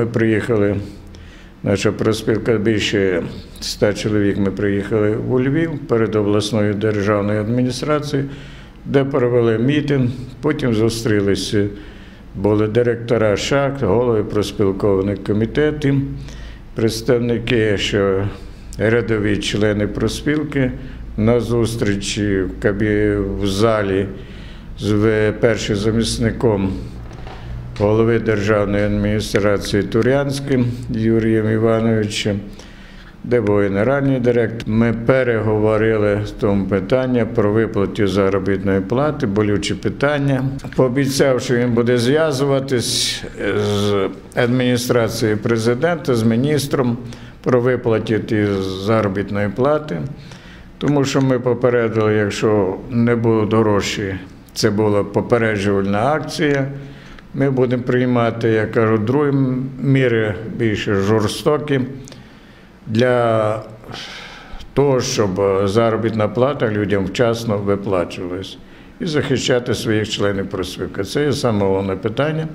ми приїхали, наша проспілка більше ста чоловік. Ми приїхали у Львів перед обласною державною адміністрацією, де провели мітинг. Потім зустрілися. Були директора шахт, голови проспілкованих комітетів, представники, що рядові члени проспілки на зустрічі в залі з першим замісником голови державної адміністрації Турянським Юрієм Івановичем, де був генеральний директор. Ми переговорили в тому питання про виплаті заробітної плати, болючі питання. Пообіцяв, що він буде зв'язуватись з адміністрацією президента, з міністром про виплаті заробітної плати. Тому що ми попередили, якщо не будуть гроші, це була попереджувальна акція. Ми будемо приймати, я кажу, другі міри більш жорстокі для того, щоб заробітна плата людям вчасно виплачувалась і захищати своїх членів просвітки. Це є саме головне питання.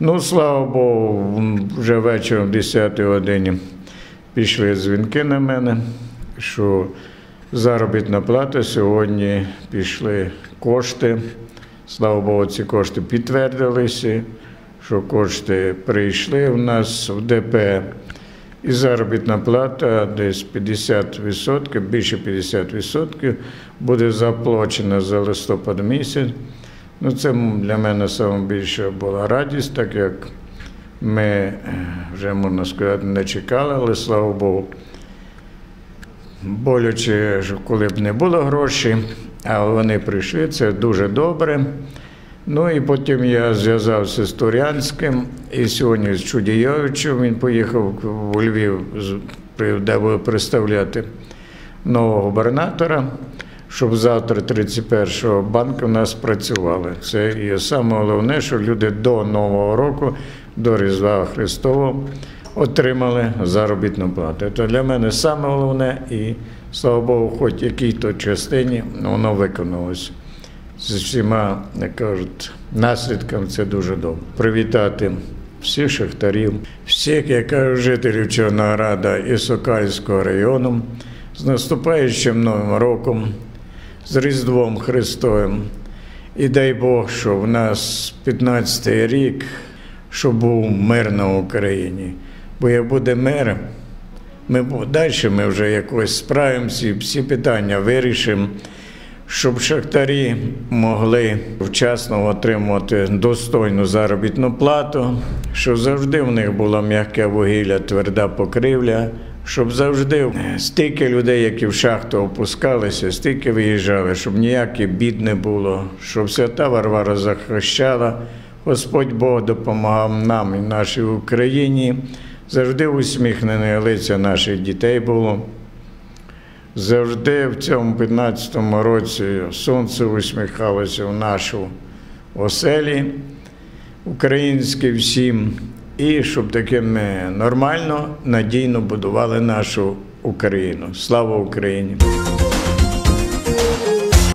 Ну, слава Богу, вже вечором, в 10 годині, пішли дзвінки на мене, що заробітна плата сьогодні пішли кошти. Слава Богу, ці кошти підтвердилися, що кошти прийшли в нас в ДП. І заробітна плата десь 50%, більше 50% буде заплачена за листопад місяць. Ну, це для мене найбільша була радість, так як ми е, вже, можна сказати, не чекали, але слава Богу. Боляче, коли б не було грошей, а вони прийшли, це дуже добре. Ну і потім я зв'язався з Турянським, і сьогодні з Чудійовичем він поїхав у Львів, де буде представляти нового губернатора, щоб завтра, 31-го, банк у нас працювали. Це є саме головне, що люди до Нового року, до Різдва Христового отримали заробітну плату. Це для мене саме головне, і слава Богу, хоч якій-то частині воно виконалося з всіма, як кажуть, наслідками це дуже добре. Привітати всіх шахтарів, всіх, як кажуть, жителів Чорнограда і Сокальського району з наступаючим Новим роком, з Різдвом Христовим. І дай Бог, що в нас 15-й рік, щоб був мир на Україні. Бо як буде мир, ми далі ми вже якось справимося, і всі питання вирішимо, щоб шахтарі могли вчасно отримувати достойну заробітну плату, щоб завжди в них було м'яке вугілля, тверда покривля, щоб завжди стільки людей, які в шахту опускалися, стільки виїжджали, щоб ніяких бід не було, щоб свята Варвара захищала. Господь Бог допомагав нам і нашій Україні. Завжди усміхнене лиця наших дітей було. Завжди в цьому 15-му році сонце усміхалося в нашу оселі, українське всім, і щоб таки ми нормально, надійно будували нашу Україну. Слава Україні!